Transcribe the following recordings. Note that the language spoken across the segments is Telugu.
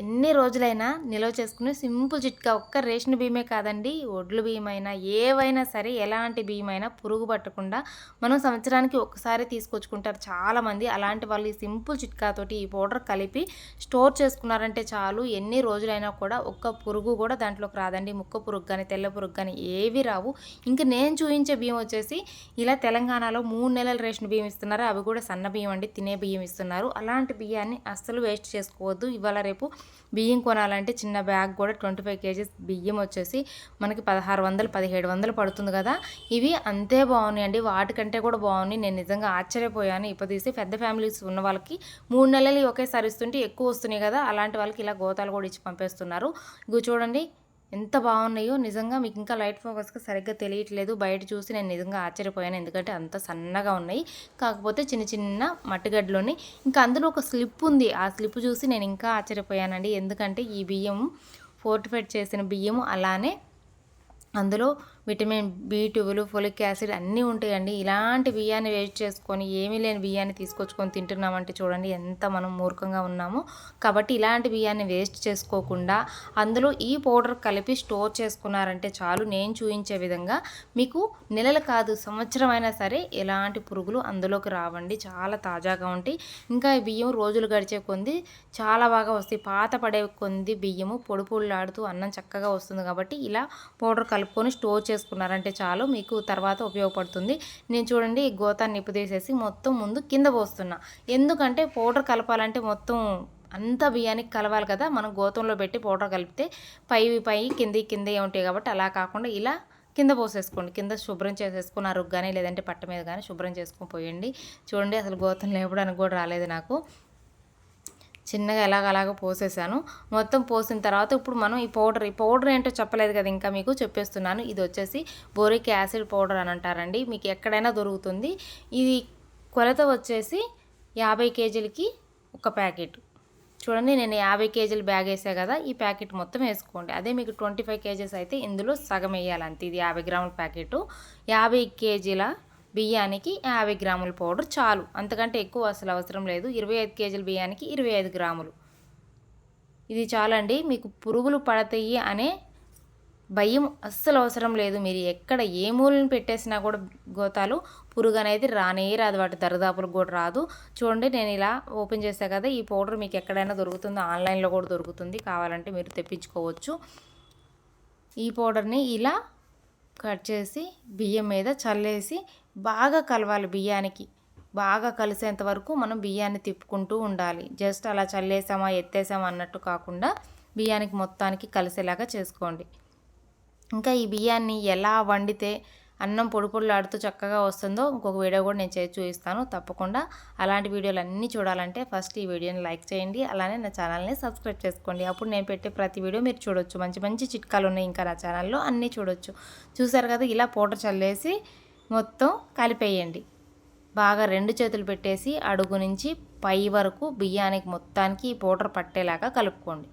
ఎన్ని రోజులైనా నిల్వ చేసుకునే సింపుల్ చిట్కా ఒక్క రేషన్ బియ్యమే కాదండి. ఒడ్లు బియ్యం అయినా ఏవైనా సరే ఎలాంటి బియ్యం అయినా పురుగు పట్టకుండా మనం సంవత్సరానికి ఒకసారి తీసుకొచ్చుకుంటారు చాలామంది. అలాంటి వాళ్ళు ఈ సింపుల్ చిట్కాతోటి ఈ పౌడర్ కలిపి స్టోర్ చేసుకున్నారంటే చాలు. ఎన్ని రోజులైనా కూడా ఒక్క పురుగు కూడా దాంట్లోకి రాదండి. ముక్క పురుగు కానీ తెల్ల పురుగు కానీ ఏవి రావు. ఇంకా నేను చూపించే బియ్యం వచ్చేసి ఇలా తెలంగాణలో మూడు నెలల రేషన్ బియ్యం ఇస్తున్నారు. అవి కూడా సన్న బియ్యం అండి తినే బియ్యం ఇస్తున్నారు. అలాంటి బియ్యాన్ని అస్సలు వేస్ట్ చేసుకోవద్దు. ఇవాళ రేపు బియ్యం కొనాలంటే చిన్న బ్యాగ్ కూడా ట్వంటీ ఫైవ్ కేజీస్ బియ్యం వచ్చేసి మనకి పదహారు వందలు పదిహేడు వందలు పడుతుంది కదా. ఇవి అంతే బాగున్నాయండి. వాటికంటే కూడా బాగున్నాయి. నేను నిజంగా ఆశ్చర్యపోయాను. తీసి పెద్ద ఫ్యామిలీస్ ఉన్న వాళ్ళకి మూడు నెలలు ఒకేసారి ఇస్తుంటే ఎక్కువ వస్తున్నాయి కదా. అలాంటి వాళ్ళకి ఇలా గోతాలు కూడా ఇచ్చి పంపేస్తున్నారు. ఇగో చూడండి. ఎంత బాగున్నాయో నిజంగా మీకు ఇంకా లైట్ ఫోకస్గా సరిగ్గా తెలియట్లేదు. బయట చూసి నేను నిజంగా ఆశ్చర్యపోయాను. ఎందుకంటే అంత సన్నగా ఉన్నాయి. కాకపోతే చిన్న చిన్న మట్టిగడ్డలోని ఇంకా అందులో ఒక స్లిప్ ఉంది. ఆ స్లిప్ చూసి నేను ఇంకా ఆశ్చర్యపోయానండి. ఎందుకంటే ఈ బియ్యం ఫోర్టిఫైడ్ చేసిన బియ్యం అలానే అందులో విటమిన్ బి ట్యూబులు ఫోలిక్ యాసిడ్ అన్నీ ఉంటాయండి. ఇలాంటి బియ్యాన్ని వేస్ట్ చేసుకొని ఏమీ లేని బియ్యాన్ని తీసుకొచ్చుకొని తింటున్నామంటే చూడండి ఎంత మనం మూర్ఖంగా ఉన్నామో. కాబట్టి ఇలాంటి బియ్యాన్ని వేస్ట్ చేసుకోకుండా అందులో ఈ పౌడర్ కలిపి స్టోర్ చేసుకున్నారంటే చాలు. నేను చూపించే విధంగా మీకు నెలలు కాదు సంవత్సరం అయినా సరే ఎలాంటి పురుగులు అందులోకి రావండి. చాలా తాజాగా ఉంటాయి. ఇంకా ఈ బియ్యం రోజులు గడిచే కొంది చాలా బాగా వస్తాయి. పాత పడే కొంది బియ్యము పొడి పొడిలాడుతూ అన్నం చక్కగా వస్తుంది. కాబట్టి ఇలా పౌడర్ కలుపుకొని స్టోర్ చేసుకున్నారంటే చాలు మీకు తర్వాత ఉపయోగపడుతుంది. నేను చూడండి ఈ గోతాన్ని నిప్పు తీసేసి మొత్తం ముందు కింద పోస్తున్నా. ఎందుకంటే పౌడర్ కలపాలంటే మొత్తం అంత బియ్యానికి కలవాలి కదా. మనం గోతంలో పెట్టి పౌడర్ కలిపితే పై పై కింది కింద ఉంటాయి కాబట్టి అలా కాకుండా ఇలా కింద పోసేసుకోండి. కింద శుభ్రం చేసేసుకుని అరుగు కానీ లేదంటే పట్ట మీద కానీ శుభ్రం చేసుకుని పోయండి. చూడండి అసలు గోతం లేపడానికి కూడా రాలేదు నాకు. చిన్నగా ఎలాగలాగ పోసేసాను. మొత్తం పోసిన తర్వాత ఇప్పుడు మనం ఈ పౌడర్ ఈ పౌడర్ ఏంటో చెప్పలేదు కదా ఇంకా మీకు చెప్పేస్తున్నాను. ఇది వచ్చేసి బోరిక్ యాసిడ్ పౌడర్ అని అంటారండి. మీకు ఎక్కడైనా దొరుకుతుంది. ఇది కొలత వచ్చేసి యాభై కేజీలకి ఒక ప్యాకెట్. చూడండి నేను యాభై కేజీల బ్యాగ్ వేసా కదా ఈ ప్యాకెట్ మొత్తం వేసుకోండి. అదే మీకు ట్వంటీ ఫైవ్ కేజీస్ అయితే ఇందులో సగం వేయాలంతే. ఇది యాభై గ్రాముల ప్యాకెట్. యాభై కేజీల బియ్యానికి యాభై గ్రాముల పౌడర్ చాలు. అంతకంటే ఎక్కువ అసలు అవసరం లేదు. ఇరవై ఐదు కేజీల బియ్యానికి ఇరవై ఐదు గ్రాములు. ఇది చాలండి. మీకు పురుగులు పడతాయి అనే భయం అస్సలు అవసరం లేదు. మీరు ఎక్కడ ఏ మూలను పెట్టేసినా కూడా గోతాలు పురుగు అనేది రానే రాదు. వాటి దరిదాపులకు కూడా రాదు. చూడండి నేను ఇలా ఓపెన్ చేసా కదా ఈ పౌడర్ మీకు ఎక్కడైనా దొరుకుతుంది? ఆన్లైన్లో కూడా దొరుకుతుంది. కావాలంటే మీరు తెప్పించుకోవచ్చు. ఈ పౌడర్ని ఇలా కట్ చేసి బియ్యం మీద చల్లేసి బాగా కలవాలి బియ్యానికి. బాగా కలిసేంత వరకు మనం బియ్యాన్ని తిప్పుకుంటూ ఉండాలి. జస్ట్ అలా చల్లేసామా ఎత్తేసామా అన్నట్టు కాకుండా బియ్యానికి మొత్తానికి కలిసేలాగా చేసుకోండి. ఇంకా ఈ బియ్యాన్ని ఎలా వండితే అన్నం పొడి పొడిలాడుతూ చక్కగా వస్తుందో ఇంకొక వీడియో కూడా నేను చేసి చూపిస్తాను. తప్పకుండా అలాంటి వీడియోలు అన్నీ చూడాలంటే ఫస్ట్ ఈ వీడియోని లైక్ చేయండి అలానే నా ఛానల్ని సబ్స్క్రైబ్ చేసుకోండి. అప్పుడు నేను పెట్టే ప్రతి వీడియో మీరు చూడొచ్చు. మంచి మంచి చిట్కాలు ఉన్నాయి ఇంకా నా ఛానల్లో అన్నీ చూడొచ్చు. చూసారు కదా ఇలా పౌడర్ చల్లేసి మొత్తం కలిపేయండి. బాగా రెండు చేతులు పెట్టేసి అడుగు నుంచి పై వరకు బియ్యానికి మొత్తానికి ఈ పౌడర్ పట్టేలాగా కలుపుకోండి.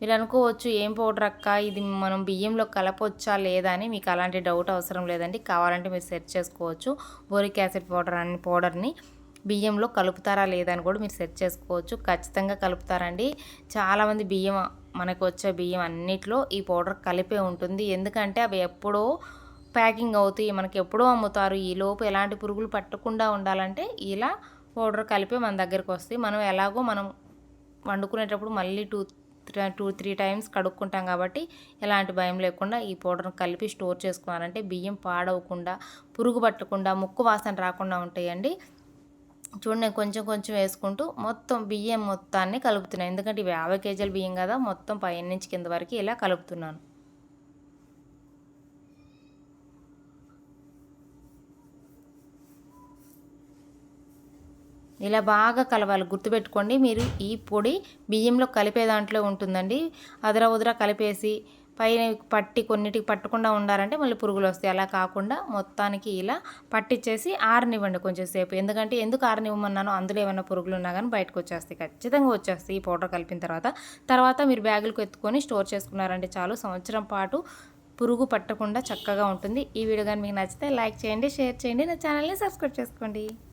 మీరు అనుకోవచ్చు ఏం పౌడర్ అక్క? ఇది మనం బియ్యంలో కలపొచ్చా లేదా? అని మీకు అలాంటి డౌట్ అవసరం లేదండి. కావాలంటే మీరు సెర్చ్ చేసుకోవచ్చు. బోరిక్ యాసిడ్ పౌడర్ అని పౌడర్ని బియ్యంలో కలుపుతారా లేదా అని కూడా మీరు సెర్చ్ చేసుకోవచ్చు. ఖచ్చితంగా కలుపుతారండి. చాలామంది బియ్యం మనకు వచ్చే బియ్యం అన్నిట్లో ఈ పౌడర్ కలిపే ఉంటుంది. ఎందుకంటే అవి ఎప్పుడో ప్యాకింగ్ అవుతాయి. మనకి ఎప్పుడో అమ్ముతారు. ఈ లోపు ఎలాంటి పురుగులు పట్టకుండా ఉండాలంటే ఇలా పౌడర్ కలిపి మన దగ్గరికి వస్తాయి. మనం ఎలాగో మనం వండుకునేటప్పుడు మళ్ళీ టూత్ టూ త్రీ టైమ్స్ కడుక్కుంటాం కాబట్టి ఎలాంటి భయం లేకుండా ఈ పౌడర్ని కలిపి స్టోర్ చేసుకున్నారంటే బియ్యం పాడవకుండా పురుగు పట్టకుండా ముక్కు వాసన రాకుండా ఉంటాయండి. చూడండి నేను కొంచెం కొంచెం వేసుకుంటూ మొత్తం బియ్యం మొత్తాన్ని కలుపుతున్నాను. ఎందుకంటే ఇవి యాభై కేజీల బియ్యం కదా మొత్తం పైన నుంచి కింద వరకు ఇలా కలుపుతున్నాను. ఇలా బాగా కలవాలి. గుర్తుపెట్టుకోండి మీరు ఈ పొడి బియ్యంలో కలిపే దాంట్లో ఉంటుందండి. అదర ఉదర కలిపేసి పైన పట్టి కొన్నిటికి పట్టకుండా ఉండాలంటే మళ్ళీ పురుగులు వస్తాయి. అలా కాకుండా మొత్తానికి ఇలా పట్టించేసి ఆరనివ్వండి కొంచెం సేపు. ఎందుకంటే ఎందుకు ఆరనివ్వమన్నానో అందులో ఏమైనా పురుగులు ఉన్నా కానీ బయటకు వచ్చేస్తాయి. ఖచ్చితంగా వచ్చేస్తాయి ఈ పౌడర్ కలిపిన తర్వాత. తర్వాత మీరు బ్యాగులకు ఎత్తుకొని స్టోర్ చేసుకున్నారంటే చాలు. సంవత్సరం పాటు పురుగు పట్టకుండా చక్కగా ఉంటుంది. ఈ వీడియో కానీ మీకు నచ్చితే లైక్ చేయండి షేర్ చేయండి. నా ఛానల్ని సబ్స్క్రైబ్ చేసుకోండి.